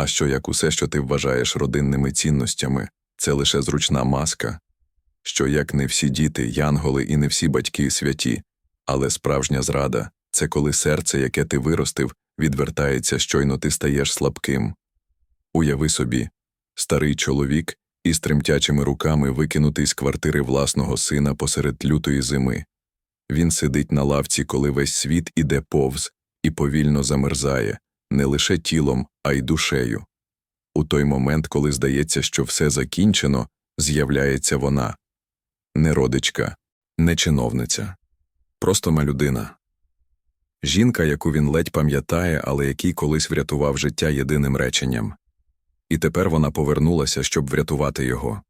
А що як усе, що ти вважаєш родинними цінностями, це лише зручна маска? Що як не всі діти, янголи і не всі батьки святі, але справжня зрада це коли серце, яке ти виростив, відвертається, щойно ти стаєш слабким. Уяви собі, старий чоловік із тремтячими руками викинутий з квартири власного сина посеред лютої зими. Він сидить на лавці, коли весь світ іде повз і повільно замерзає, не лише тілом, а й душею. У той момент, коли здається, що все закінчено, з'являється вона не родичка, не чиновниця, просто малюдина. Жінка, яку він ледь пам'ятає, але який колись врятував життя єдиним реченням. І тепер вона повернулася, щоб врятувати його.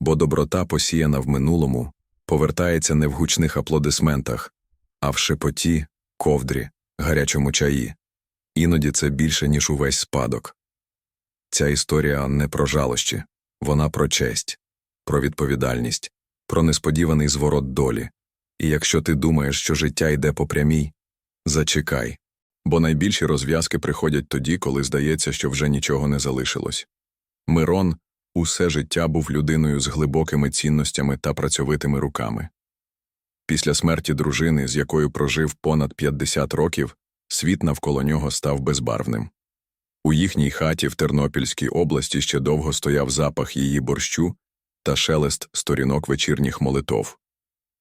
Бо доброта, посіяна в минулому, повертається не в гучних аплодисментах, а в шепоті, ковдрі, гарячому чаї. Іноді це більше, ніж увесь спадок. Ця історія не про жалощі, вона про честь, про відповідальність, про несподіваний зворот долі. І якщо ти думаєш, що життя йде по прямій, зачекай. Бо найбільші розв'язки приходять тоді, коли здається, що вже нічого не залишилось. Мирон усе життя був людиною з глибокими цінностями та працьовитими руками. Після смерті дружини, з якою прожив понад 50 років, світ навколо нього став безбарвним. У їхній хаті в Тернопільській області ще довго стояв запах її борщу та шелест сторінок вечірніх молитов.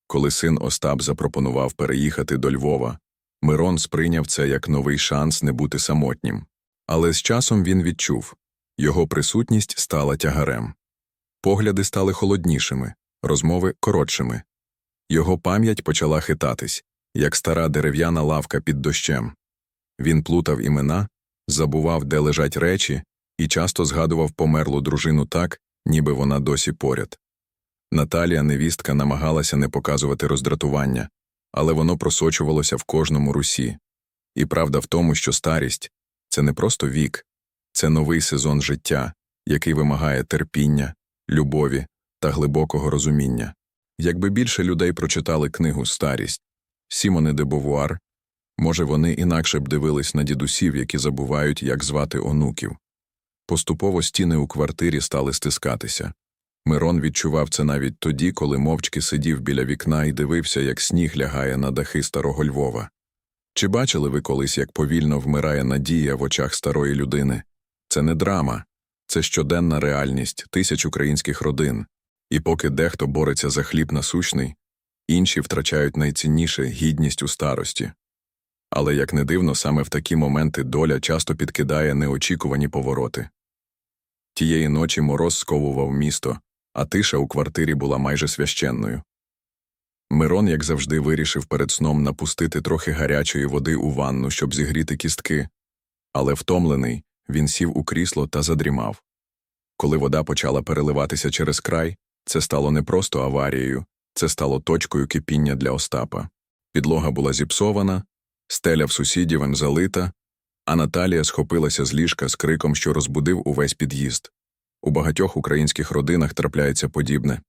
Коли син Остап запропонував переїхати до Львова, Мирон сприйняв це як новий шанс не бути самотнім. Але з часом він відчув його присутність стала тягарем. Погляди стали холоднішими, розмови коротшими. Його пам'ять почала хитатись, як стара дерев'яна лавка під дощем. Він плутав імена, забував, де лежать речі, і часто згадував померлу дружину так, ніби вона досі поряд. Наталія, невістка, намагалася не показувати роздратування, але воно просочувалося в кожному русі. І правда в тому, що старість це не просто вік, це новий сезон життя, який вимагає терпіння, любові та глибокого розуміння. Якби більше людей прочитали книгу Старість Сімони де Бовуар, може, вони інакше б дивились на дідусів, які забувають, як звати онуків. Поступово стіни у квартирі стали стискатися. Мирон відчував це навіть тоді, коли мовчки сидів біля вікна і дивився, як сніг лягає на дахи старого Львова. Чи бачили ви колись, як повільно вмирає надія в очах старої людини? Це не драма, це щоденна реальність тисяч українських родин, і поки дехто бореться за хліб насущний, інші втрачають найцінніше гідність у старості. Але, як не дивно, саме в такі моменти доля часто підкидає неочікувані повороти. Тієї ночі мороз сковував місто, а тиша у квартирі була майже священною. Мирон, як завжди, вирішив перед сном напустити трохи гарячої води у ванну, щоб зігріти кістки, але втомлений, він сів у крісло та задрімав. Коли вода почала переливатися через край, це стало не просто аварією, це стало точкою кипіння для Остапа. Підлога була зіпсована, стеля в сусідівем залита, а Наталія схопилася з ліжка з криком, що розбудив увесь під'їзд. У багатьох українських родинах трапляється подібне.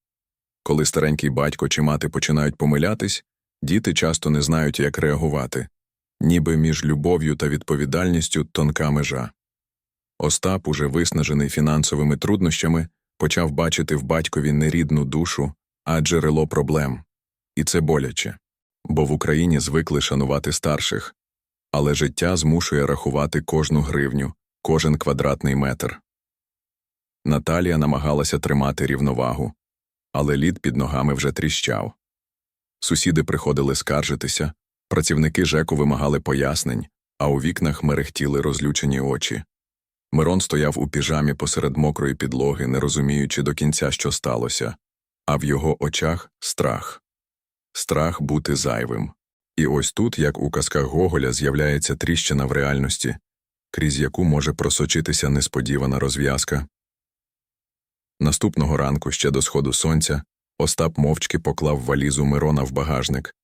Коли старенький батько чи мати починають помилятись, діти часто не знають, як реагувати, ніби між любов'ю та відповідальністю тонка межа. Остап, уже виснажений фінансовими труднощами, почав бачити в батькові не рідну душу, а джерело проблем. І це боляче. Бо в Україні звикли шанувати старших, але життя змушує рахувати кожну гривню, кожен квадратний метр. Наталія намагалася тримати рівновагу, але лід під ногами вже тріщав. Сусіди приходили скаржитися, працівники ЖЕКу вимагали пояснень, а у вікнах мерехтіли розлючені очі. Мирон стояв у піжамі посеред мокрої підлоги, не розуміючи до кінця, що сталося, а в його очах страх страх бути зайвим. І ось тут, як у казках Гоголя, з'являється тріщина в реальності, крізь яку може просочитися несподівана розв'язка. Наступного ранку, ще до сходу сонця, Остап мовчки поклав валізу Мирона в багажник,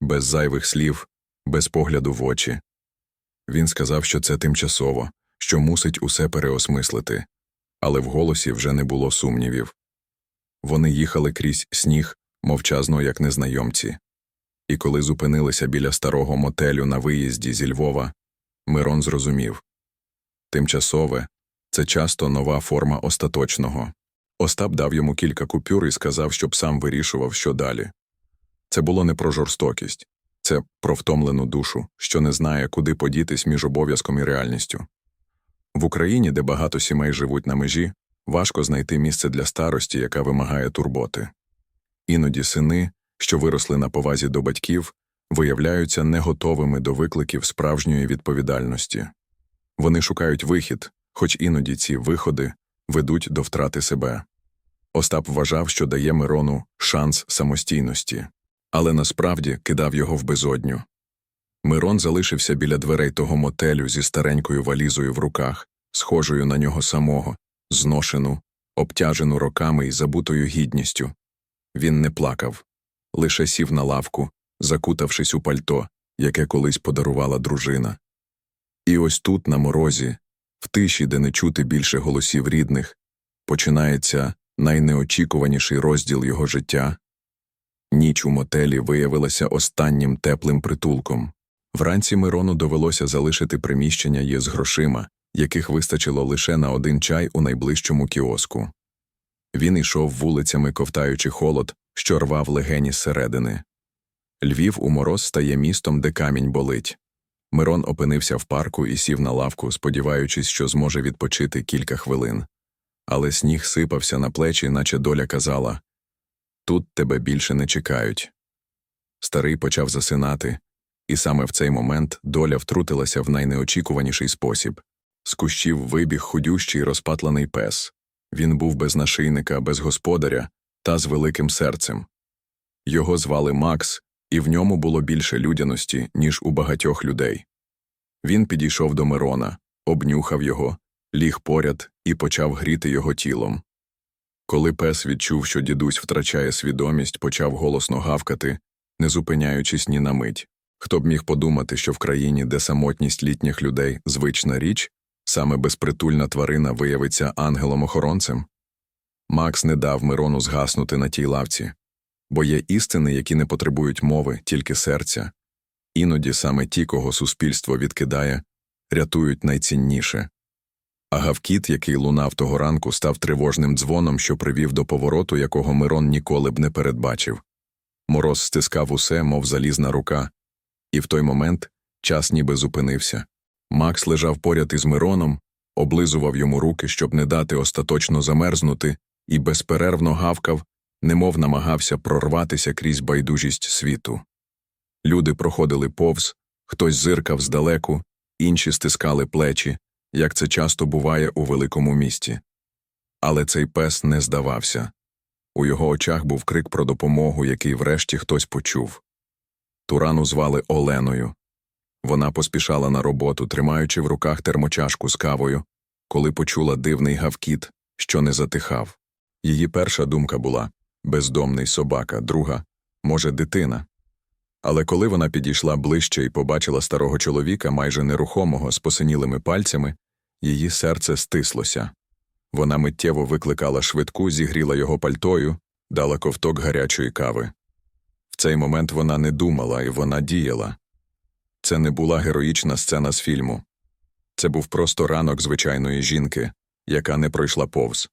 без зайвих слів, без погляду в очі. Він сказав, що це тимчасово, що мусить усе переосмислити, але в голосі вже не було сумнівів. Вони їхали крізь сніг, мовчазно, як незнайомці. І коли зупинилися біля старого мотелю на виїзді зі Львова, Мирон зрозумів тимчасове це часто нова форма остаточного. Остап дав йому кілька купюр і сказав, щоб сам вирішував, що далі. Це було не про жорстокість, це про втомлену душу, що не знає, куди подітись між обов'язком і реальністю. В Україні, де багато сімей живуть на межі, важко знайти місце для старості, яка вимагає турботи. Іноді сини, що виросли на повазі до батьків, виявляються не готовими до викликів справжньої відповідальності. Вони шукають вихід, хоч іноді ці виходи ведуть до втрати себе. Остап вважав, що дає Мирону шанс самостійності, але насправді кидав його в безодню. Мирон залишився біля дверей того мотелю зі старенькою валізою в руках, схожою на нього самого, зношену, обтяжену роками і забутою гідністю. Він не плакав, лише сів на лавку, закутавшись у пальто, яке колись подарувала дружина. І ось тут, на морозі, в тиші, де не чути більше голосів рідних, починається найнеочікуваніший розділ його життя. Ніч у мотелі виявилася останнім теплим притулком. Вранці Мирону довелося залишити приміщення є з грошима, яких вистачило лише на один чай у найближчому кіоску. Він йшов вулицями, ковтаючи холод, що рвав легені зсередини. Львів у мороз стає містом, де камінь болить. Мирон опинився в парку і сів на лавку, сподіваючись, що зможе відпочити кілька хвилин. Але сніг сипався на плечі, наче доля казала Тут тебе більше не чекають. Старий почав засинати, і саме в цей момент доля втрутилася в найнеочікуваніший спосіб. З кущів вибіг худющий розпатлений пес. Він був без нашийника, без господаря та з великим серцем. Його звали Макс, і в ньому було більше людяності, ніж у багатьох людей. Він підійшов до Мирона, обнюхав його, ліг поряд і почав гріти його тілом. Коли пес відчув, що дідусь втрачає свідомість, почав голосно гавкати, не зупиняючись ні на мить. Хто б міг подумати, що в країні, де самотність літніх людей звична річ, саме безпритульна тварина виявиться ангелом-охоронцем? Макс не дав Мирону згаснути на тій лавці, бо є істини, які не потребують мови, тільки серця. Іноді саме ті, кого суспільство відкидає, рятують найцінніше. А гавкіт, який лунав того ранку, став тривожним дзвоном, що привів до повороту, якого Мирон ніколи б не передбачив. Мороз стискав усе, мов залізна рука, і в той момент час ніби зупинився. Макс лежав поряд із Мироном, облизував йому руки, щоб не дати остаточно замерзнути, і безперервно гавкав, немов намагався прорватися крізь байдужість світу. Люди проходили повз, хтось зиркав здалеку, інші стискали плечі, як це часто буває у великому місті. Але цей пес не здавався. У його очах був крик про допомогу, який врешті хтось почув. Турану звали Оленою. Вона поспішала на роботу, тримаючи в руках термочашку з кавою, коли почула дивний гавкіт, що не затихав. Її перша думка була бездомний собака, друга може, дитина. Але коли вона підійшла ближче і побачила старого чоловіка, майже нерухомого, з посинілими пальцями, її серце стислося. Вона миттєво викликала швидку, зігріла його пальтою, дала ковток гарячої кави. В цей момент вона не думала, і вона діяла. Це не була героїчна сцена з фільму. Це був просто ранок звичайної жінки, яка не пройшла повз.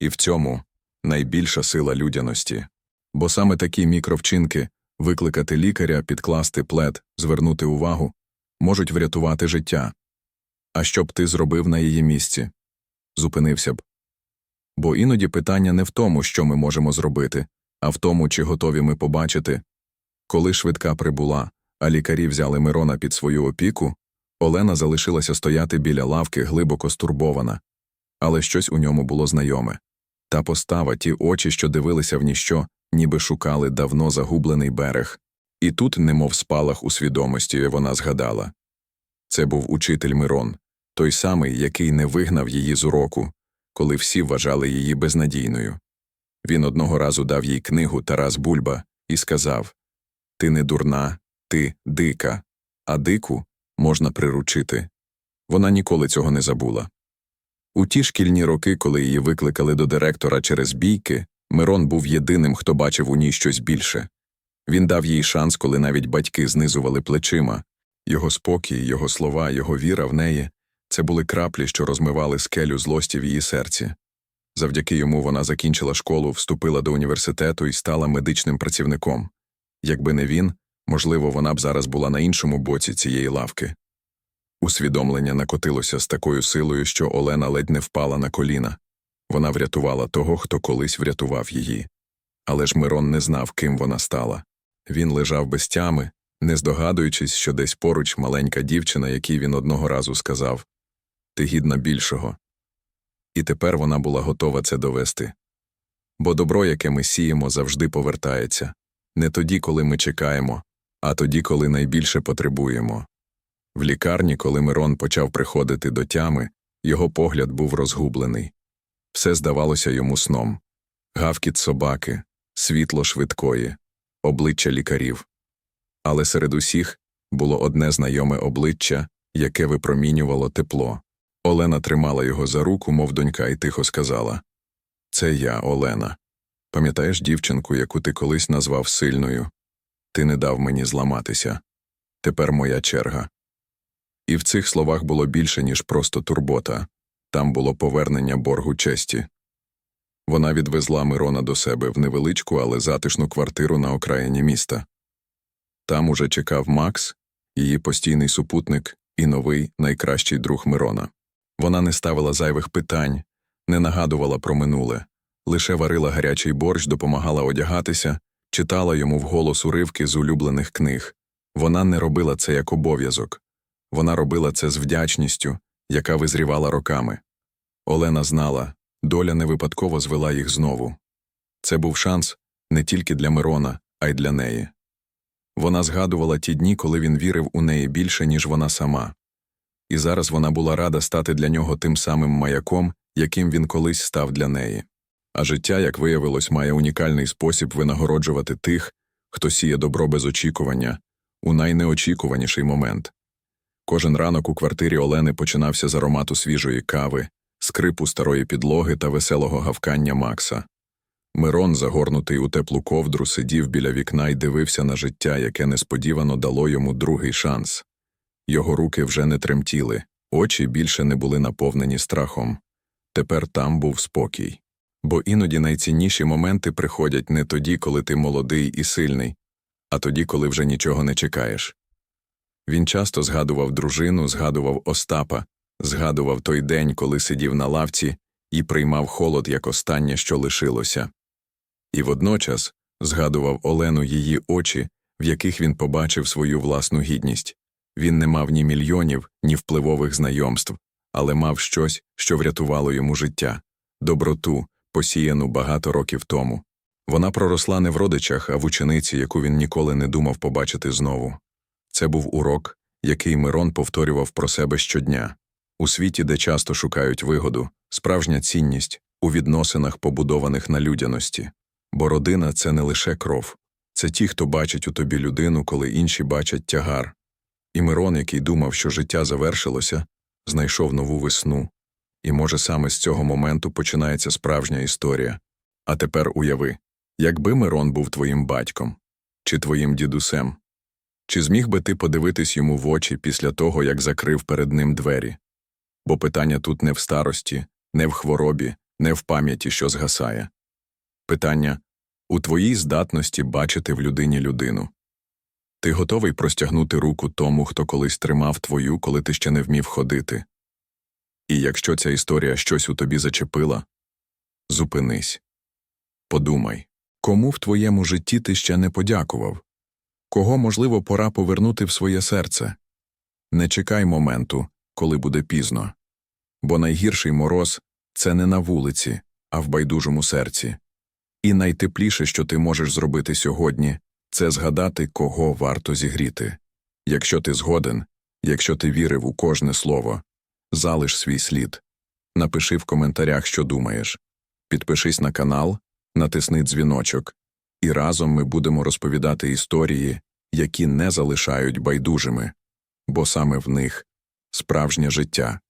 І в цьому найбільша сила людяності. Бо саме такі мікровчинки викликати лікаря, підкласти плед, звернути увагу можуть врятувати життя. А що б ти зробив на її місці? Зупинився б. Бо іноді питання не в тому, що ми можемо зробити, а в тому, чи готові ми побачити. Коли швидка прибула, а лікарі взяли Мирона під свою опіку, Олена залишилася стояти біля лавки, глибоко стурбована. Але щось у ньому було знайоме. Та постава, ті очі, що дивилися в ніщо, ніби шукали давно загублений берег. І тут, немов спалах у свідомості, вона згадала. Це був учитель Мирон, той самий, який не вигнав її з уроку, коли всі вважали її безнадійною. Він одного разу дав їй книгу Тарас Бульба і сказав Ти не дурна, ти дика, а дику можна приручити. Вона ніколи цього не забула. У ті шкільні роки, коли її викликали до директора через бійки, Мирон був єдиним, хто бачив у ній щось більше. Він дав їй шанс, коли навіть батьки знизували плечима. Його спокій, його слова, його віра в неї Це були краплі, що розмивали скелю злості в її серці. Завдяки йому вона закінчила школу, вступила до університету і стала медичним працівником. Якби не він, можливо, вона б зараз була на іншому боці цієї лавки. Усвідомлення накотилося з такою силою, що Олена ледь не впала на коліна. Вона врятувала того, хто колись врятував її. Але ж Мирон не знав, ким вона стала. Він лежав без тями, не здогадуючись, що десь поруч маленька дівчина, якій він одного разу сказав Ти гідна більшого. І тепер вона була готова це довести. Бо добро, яке ми сіємо, завжди повертається не тоді, коли ми чекаємо, а тоді, коли найбільше потребуємо. В лікарні, коли Мирон почав приходити до тями, його погляд був розгублений. Все здавалося йому сном гавкіт собаки, світло швидкої, обличчя лікарів. Але серед усіх було одне знайоме обличчя, яке випромінювало тепло. Олена тримала його за руку, мов донька, і тихо сказала Це я, Олена. Пам'ятаєш дівчинку, яку ти колись назвав сильною? Ти не дав мені зламатися. Тепер моя черга. І в цих словах було більше, ніж просто турбота там було повернення боргу честі. Вона відвезла Мирона до себе в невеличку, але затишну квартиру на окраїні міста. Там уже чекав Макс, її постійний супутник і новий найкращий друг Мирона. Вона не ставила зайвих питань, не нагадувала про минуле, лише варила гарячий борщ, допомагала одягатися, читала йому вголос уривки з улюблених книг. Вона не робила це як обов'язок. Вона робила це з вдячністю, яка визрівала роками. Олена знала, доля не випадково звела їх знову. Це був шанс не тільки для Мирона, а й для неї. Вона згадувала ті дні, коли він вірив у неї більше, ніж вона сама. І зараз вона була рада стати для нього тим самим маяком, яким він колись став для неї. А життя, як виявилось, має унікальний спосіб винагороджувати тих, хто сіє добро без очікування, у найнеочікуваніший момент. Кожен ранок у квартирі Олени починався з аромату свіжої кави, скрипу старої підлоги та веселого гавкання Макса. Мирон, загорнутий у теплу ковдру, сидів біля вікна і дивився на життя, яке несподівано дало йому другий шанс. Його руки вже не тремтіли, очі більше не були наповнені страхом. Тепер там був спокій. Бо іноді найцінніші моменти приходять не тоді, коли ти молодий і сильний, а тоді, коли вже нічого не чекаєш. Він часто згадував дружину, згадував Остапа, згадував той день, коли сидів на лавці і приймав холод як останнє, що лишилося. І водночас згадував Олену її очі, в яких він побачив свою власну гідність. Він не мав ні мільйонів, ні впливових знайомств, але мав щось, що врятувало йому життя доброту, посіяну багато років тому. Вона проросла не в родичах, а в учениці, яку він ніколи не думав побачити знову. Це був урок, який Мирон повторював про себе щодня. У світі, де часто шукають вигоду, справжня цінність у відносинах, побудованих на людяності. Бо родина це не лише кров, це ті, хто бачить у тобі людину, коли інші бачать тягар. І Мирон, який думав, що життя завершилося, знайшов нову весну. І, може, саме з цього моменту починається справжня історія. А тепер уяви, якби Мирон був твоїм батьком чи твоїм дідусем, чи зміг би ти подивитись йому в очі після того, як закрив перед ним двері? Бо питання тут не в старості, не в хворобі, не в пам'яті, що згасає. Питання у твоїй здатності бачити в людині людину. Ти готовий простягнути руку тому, хто колись тримав твою, коли ти ще не вмів ходити. І якщо ця історія щось у тобі зачепила, зупинись. Подумай, кому в твоєму житті ти ще не подякував, кого, можливо, пора повернути в своє серце. Не чекай моменту, коли буде пізно. Бо найгірший мороз це не на вулиці, а в байдужому серці. І найтепліше, що ти можеш зробити сьогодні, це згадати, кого варто зігріти. Якщо ти згоден, якщо ти вірив у кожне слово, залиш свій слід. Напиши в коментарях, що думаєш. Підпишись на канал, натисни дзвіночок, і разом ми будемо розповідати історії, які не залишають байдужими, бо саме в них справжнє життя.